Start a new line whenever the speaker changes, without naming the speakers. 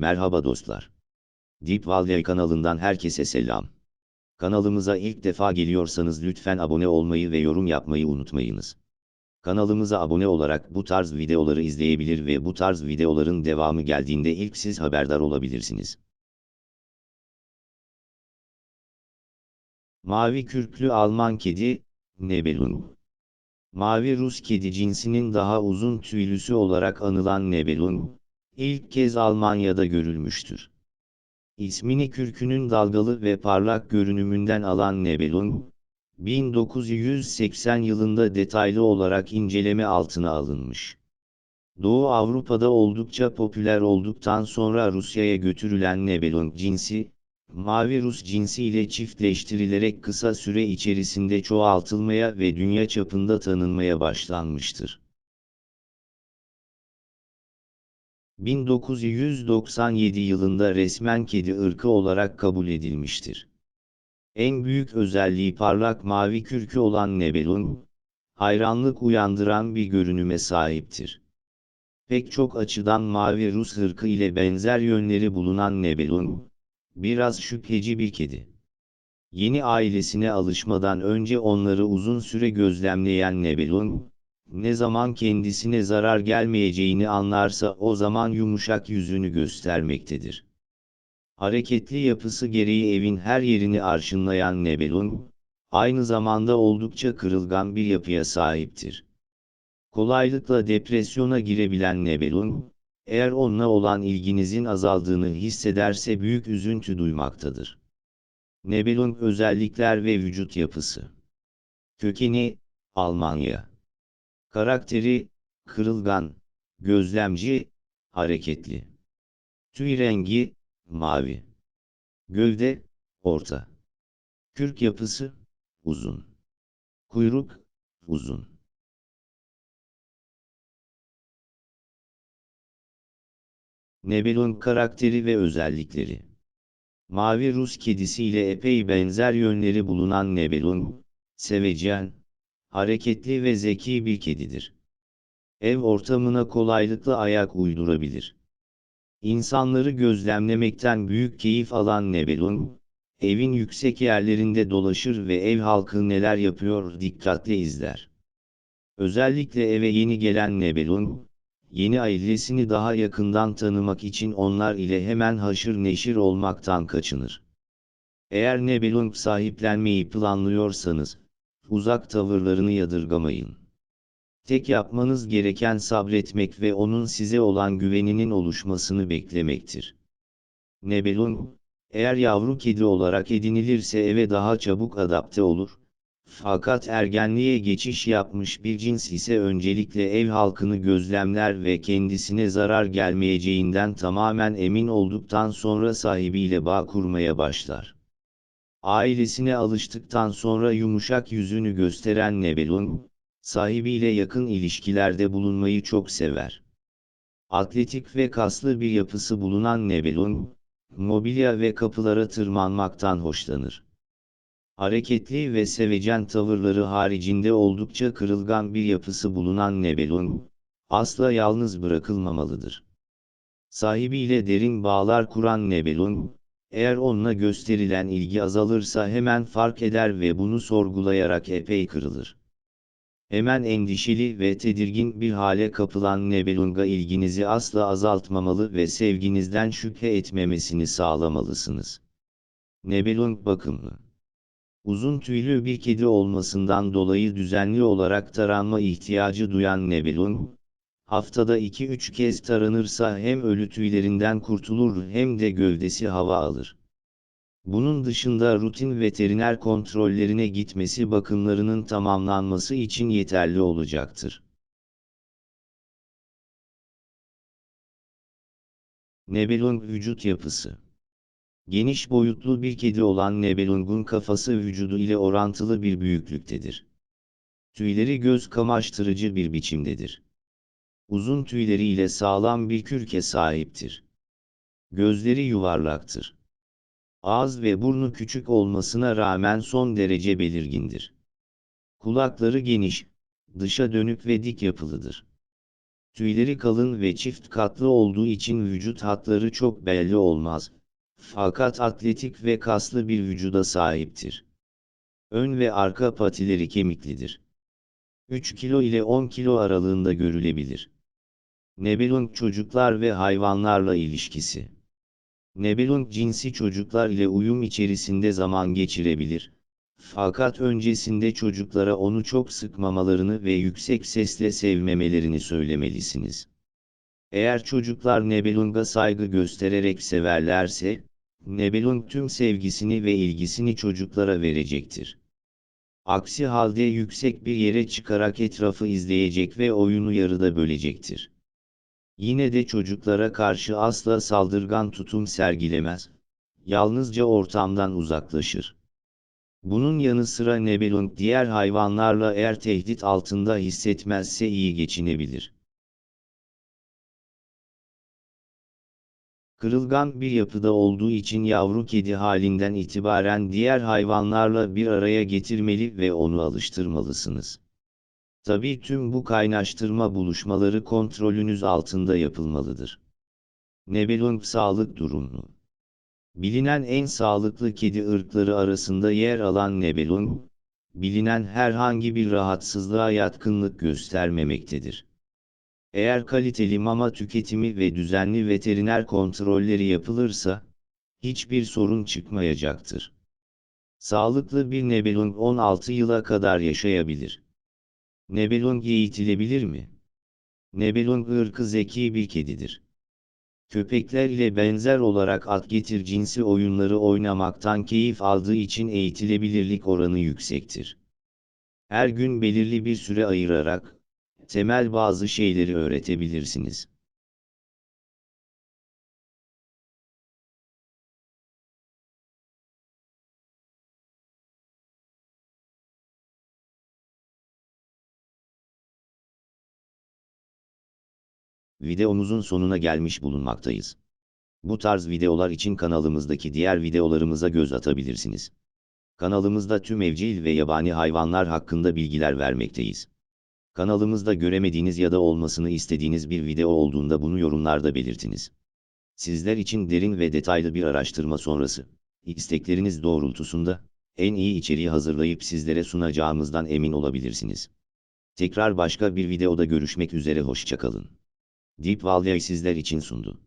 Merhaba dostlar. Deep Valley kanalından herkese selam. Kanalımıza ilk defa geliyorsanız lütfen abone olmayı ve yorum yapmayı unutmayınız. Kanalımıza abone olarak bu tarz videoları izleyebilir ve bu tarz videoların devamı geldiğinde ilk siz haberdar olabilirsiniz. Mavi kürklü Alman kedi, Nebelung. Mavi Rus kedi cinsinin daha uzun tüylüsü olarak anılan Nebelung, ilk kez Almanya'da görülmüştür. İsmini kürkünün dalgalı ve parlak görünümünden alan Nebelung, 1980 yılında detaylı olarak inceleme altına alınmış. Doğu Avrupa'da oldukça popüler olduktan sonra Rusya'ya götürülen Nebelung cinsi, Mavi Rus cinsi ile çiftleştirilerek kısa süre içerisinde çoğaltılmaya ve dünya çapında tanınmaya başlanmıştır. 1997 yılında resmen kedi ırkı olarak kabul edilmiştir. En büyük özelliği parlak mavi kürkü olan Nebelung, hayranlık uyandıran bir görünüme sahiptir. Pek çok açıdan mavi Rus ırkı ile benzer yönleri bulunan Nebelung, biraz şüpheci bir kedi. Yeni ailesine alışmadan önce onları uzun süre gözlemleyen Nebelung, ne zaman kendisine zarar gelmeyeceğini anlarsa o zaman yumuşak yüzünü göstermektedir. Hareketli yapısı gereği evin her yerini arşınlayan Nebelung, aynı zamanda oldukça kırılgan bir yapıya sahiptir. Kolaylıkla depresyona girebilen Nebelung, eğer onunla olan ilginizin azaldığını hissederse büyük üzüntü duymaktadır. Nebelung özellikler ve vücut yapısı. Kökeni, Almanya. Karakteri, kırılgan, gözlemci, hareketli. Tüy rengi, mavi. Gövde, orta. Kürk yapısı, uzun. Kuyruk, uzun. Nebelun karakteri ve özellikleri Mavi Rus kedisi ile epey benzer yönleri bulunan Nebelun, sevecen, hareketli ve zeki bir kedidir. Ev ortamına kolaylıkla ayak uydurabilir. İnsanları gözlemlemekten büyük keyif alan Nebelun, evin yüksek yerlerinde dolaşır ve ev halkı neler yapıyor dikkatle izler. Özellikle eve yeni gelen Nebelun, yeni ailesini daha yakından tanımak için onlar ile hemen haşır neşir olmaktan kaçınır. Eğer Nebelung sahiplenmeyi planlıyorsanız, uzak tavırlarını yadırgamayın. Tek yapmanız gereken sabretmek ve onun size olan güveninin oluşmasını beklemektir. Nebelung, eğer yavru kedi olarak edinilirse eve daha çabuk adapte olur, fakat ergenliğe geçiş yapmış bir cins ise öncelikle ev halkını gözlemler ve kendisine zarar gelmeyeceğinden tamamen emin olduktan sonra sahibiyle bağ kurmaya başlar. Ailesine alıştıktan sonra yumuşak yüzünü gösteren Nebelung, sahibiyle yakın ilişkilerde bulunmayı çok sever. Atletik ve kaslı bir yapısı bulunan Nebelung, mobilya ve kapılara tırmanmaktan hoşlanır. Hareketli ve sevecen tavırları haricinde oldukça kırılgan bir yapısı bulunan Nebelung, asla yalnız bırakılmamalıdır. Sahibiyle derin bağlar kuran Nebelung, eğer onunla gösterilen ilgi azalırsa hemen fark eder ve bunu sorgulayarak epey kırılır. Hemen endişeli ve tedirgin bir hale kapılan Nebelung'a ilginizi asla azaltmamalı ve sevginizden şüphe etmemesini sağlamalısınız. Nebelung bakımlı. Uzun tüylü bir kedi olmasından dolayı düzenli olarak taranma ihtiyacı duyan Nebelung, haftada 2-3 kez taranırsa hem ölü tüylerinden kurtulur hem de gövdesi hava alır. Bunun dışında rutin veteriner kontrollerine gitmesi bakımlarının tamamlanması için yeterli olacaktır. Nebelung vücut yapısı Geniş boyutlu bir kedi olan Nebelung'un kafası vücudu ile orantılı bir büyüklüktedir. Tüyleri göz kamaştırıcı bir biçimdedir. Uzun tüyleriyle sağlam bir kürke sahiptir. Gözleri yuvarlaktır. Ağız ve burnu küçük olmasına rağmen son derece belirgindir. Kulakları geniş, dışa dönük ve dik yapılıdır. Tüyleri kalın ve çift katlı olduğu için vücut hatları çok belli olmaz. Fakat atletik ve kaslı bir vücuda sahiptir. Ön ve arka patileri kemiklidir. 3 kilo ile 10 kilo aralığında görülebilir. Nebelung çocuklar ve hayvanlarla ilişkisi. Nebelung cinsi çocuklar ile uyum içerisinde zaman geçirebilir. Fakat öncesinde çocuklara onu çok sıkmamalarını ve yüksek sesle sevmemelerini söylemelisiniz. Eğer çocuklar Nebelung'a saygı göstererek severlerse, Nebelung tüm sevgisini ve ilgisini çocuklara verecektir. Aksi halde yüksek bir yere çıkarak etrafı izleyecek ve oyunu yarıda bölecektir. Yine de çocuklara karşı asla saldırgan tutum sergilemez. Yalnızca ortamdan uzaklaşır. Bunun yanı sıra Nebelung diğer hayvanlarla eğer tehdit altında hissetmezse iyi geçinebilir. Kırılgan bir yapıda olduğu için yavru kedi halinden itibaren diğer hayvanlarla bir araya getirmeli ve onu alıştırmalısınız. Tabii tüm bu kaynaştırma buluşmaları kontrolünüz altında yapılmalıdır. Nebelung sağlık durumu Bilinen en sağlıklı kedi ırkları arasında yer alan Nebelung, bilinen herhangi bir rahatsızlığa yatkınlık göstermemektedir. Eğer kaliteli mama tüketimi ve düzenli veteriner kontrolleri yapılırsa, hiçbir sorun çıkmayacaktır. Sağlıklı bir Nebelung 16 yıla kadar yaşayabilir. Nebelung eğitilebilir mi? Nebelung ırkı zeki bir kedidir. Köpekler ile benzer olarak at getir cinsi oyunları oynamaktan keyif aldığı için eğitilebilirlik oranı yüksektir. Her gün belirli bir süre ayırarak, temel bazı şeyleri öğretebilirsiniz. Videomuzun sonuna gelmiş bulunmaktayız. Bu tarz videolar için kanalımızdaki diğer videolarımıza göz atabilirsiniz. Kanalımızda tüm evcil ve yabani hayvanlar hakkında bilgiler vermekteyiz. Kanalımızda göremediğiniz ya da olmasını istediğiniz bir video olduğunda bunu yorumlarda belirtiniz. Sizler için derin ve detaylı bir araştırma sonrası, istekleriniz doğrultusunda, en iyi içeriği hazırlayıp sizlere sunacağımızdan emin olabilirsiniz. Tekrar başka bir videoda görüşmek üzere hoşçakalın. Deep Valley sizler için sundu.